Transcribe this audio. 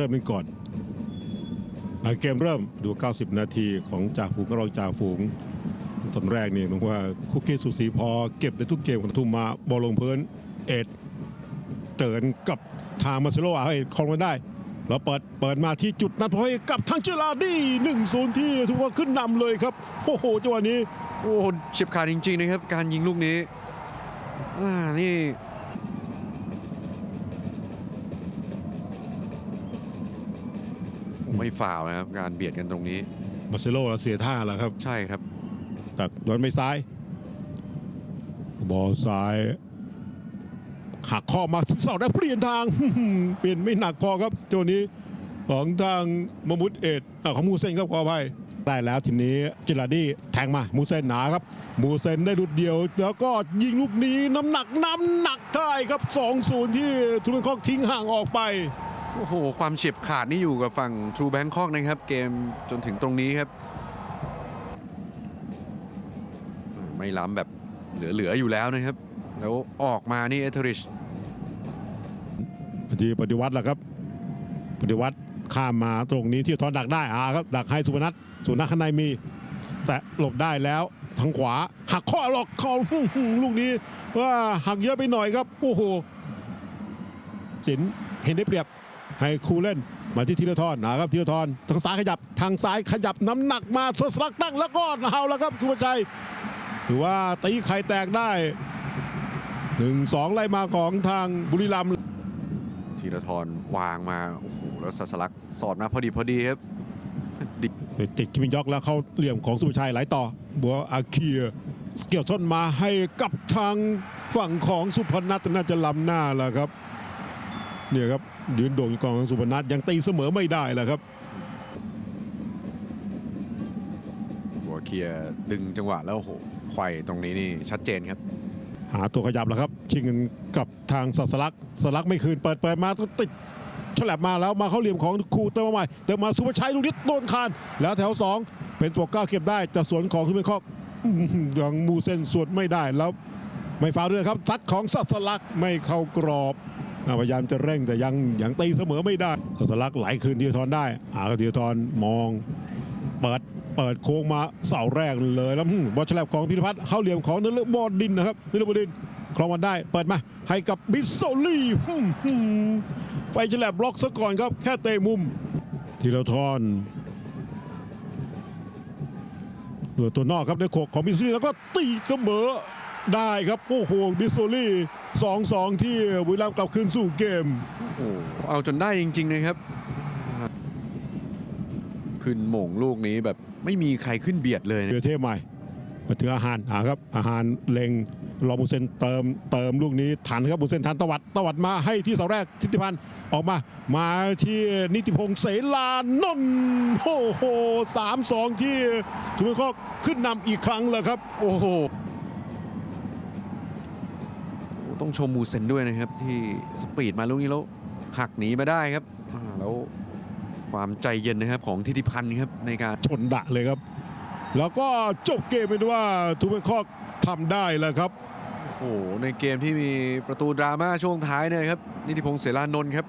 เริ่มเป็นก่อนเกมเริ่มดู 90 นาทีของจ่าฝูงกับรองจ่าฝูงตอนแรกนี่มันว่าคุกกี้สุสีพอเก็บในทุกเกมของทุ่มมาบอลลงพื้นเอ็ดเติร์นกับทางมาเซโลอาให้คลองมันได้แล้วเปิดเปิดมาที่จุดนัดพอยกับทางเจลาดี้หนึ่งศูนย์ที่ทุกคนขึ้นนำเลยครับโอ้โหจังหวะนี้โอ้โหเฉียบขาดจริงๆนะครับการยิงลูกนี้อ่านี่ ไม่ฝ่าวนะครับการเบียดกันตรงนี้มาเซโลเสียท่าแล้วครับ ใช่ครับตักโดนไปซ้าย บอลซ้ายหักข้อมาที่เสาได้เปลี่ยนทาง เปลี่ยนไม่หนักพอครับตัวนี้ของทางมมุดเอ็ดอะของมูเซนครับขออภัยได้แล้วทีนี้เจลาดี้แทงมามูเซนหนาครับ มูเซนได้หลุดเดียว แล้วก็ยิงลูกนี้น้ำหนักน้ำหนักได้ครับ 2-0 ที่ทุนคอกทิ้งห่างออกไป โอ้โห ความเฉียบขาดนี่อยู่กับฝั่ง True Bangkok นะครับ เกมจนถึงตรงนี้ครับ ไม่ล้ำแบบเหลือ ๆ อยู่แล้วนะครับ แล้วออกมานี่เอเทริชทีปฏิวัติแหละครับ ปฏิวัติข้ามมาตรงนี้ที่ทอนดักได้อาครับดักให้สุพนัทสุนัทข้างในมี แต่หลบได้แล้วทางขวา หักข้อหลอกข้อหือลูกนี้ว่าหักเยอะไปหน่อยครับโอ้โหสินเห็นได้เปรียบ ให้ครูเล่นมาที่ธีรทรนะครับธีรทรทางซ้ายขยับทางซ้ายขยับน้ำหนักมาสสลักตั้งแล้วก็เอาแล้วครับคุณประชัยถือว่าตีไข่แตกได้หนึ่งสองไล่มาของทางบุรีรัมย์ธีรทรวางมาโอ้โหแล้วสัสลักสอดมาพอดีพอดีครับดิไปติดคิมินยอกแล้วเข้าเหลี่ยมของสุภาชัยไหลต่อ บัวอาเคียเกี่ยวส้นมาให้กับทางฝั่งของสุพนัทน่าจะล้ำหน้าแล้วครับ เนี่ยครับยืนโด่งอยู่กองของสุพนัทยังตีเสมอไม่ได้แหละครับบัวเคลียร์ดึงจังหวะแล้วโอ้โหไขว่ตรงนี้นี่ชัดเจนครับ หาตัวขยับแล้วครับ ชิงกันกับทางสัสลักสลักไม่คืนเปิดเปิดมาติดฉลับมาแล้วมาเข้าเหลี่ยมของครูเติมมาใหม่เติมมาสุภาชัยลูกนี้โดนคานแล้วแถวสองเป็นตัวก้าวเก็บได้จะสวนของขึ้นไปคอกอื้อหือยังมูเซนสวนไม่ได้แล้ว ไม่ฟาวล์ด้วยครับซัดของสัสลักไม่เข้ากรอบอ่า พยายามจะเร่งแต่ยังยังตีเสมอไม่ได้สัสลักไหลคืนทีทรได้อาทีทรมอง เปิดเปิดโค้งมาเสาแรกเลยแล้วบอลฉลับของพิรพัฒน์เข้าเหลี่ยมของนฤบอดินนะครับนฤบดินคลองมันได้เปิดมาให้กับบิสโซลี่อื้อหือไปฉลับบล็อกซะก่อนครับ แค่เตะมุมทีละทรเหลือตัวนอกครับได้โขกของบิสโซลี่แล้วก็ตีเสมอได้ครับโอ้โหบิสโซลี่ สองสองที่บุรีรัมย์กลับคืนสู่เกม โอ้โหเอาจนได้จริงๆนะครับ ขึ้นหม่งลูกนี้แบบไม่มีใครขึ้นเบียดเลยนะเรือเทพใหม่ มาถึงอาหารหาครับ อาหารเล็งรอมุเซนเติมเติมลูกนี้ทันครับมุเซนทันตวัดตวัดมาให้ที่เสาแรกทิติพันธ์ออกมา มาที่นิติพงษ์เสลานนท์โอ้โหสามสองที่ทุกข้อขึ้นนำอีกครั้งเลยครับ โอ้โห ต้องชมมูเซนด้วยนะครับ ที่สปีดมาลูกนี้แล้วหักหนีมาได้ครับแล้วความใจเย็นนะครับของทิติพันธ์ครับในการชนดะเลยครับ แล้วก็จบเกมเป็นว่าทุกข้อทำได้แล้วครับโอ้โหในเกมที่มีประตูดราม่าช่วงท้ายเนี่ยครับนิติพงศ์เสรานนท์ครับ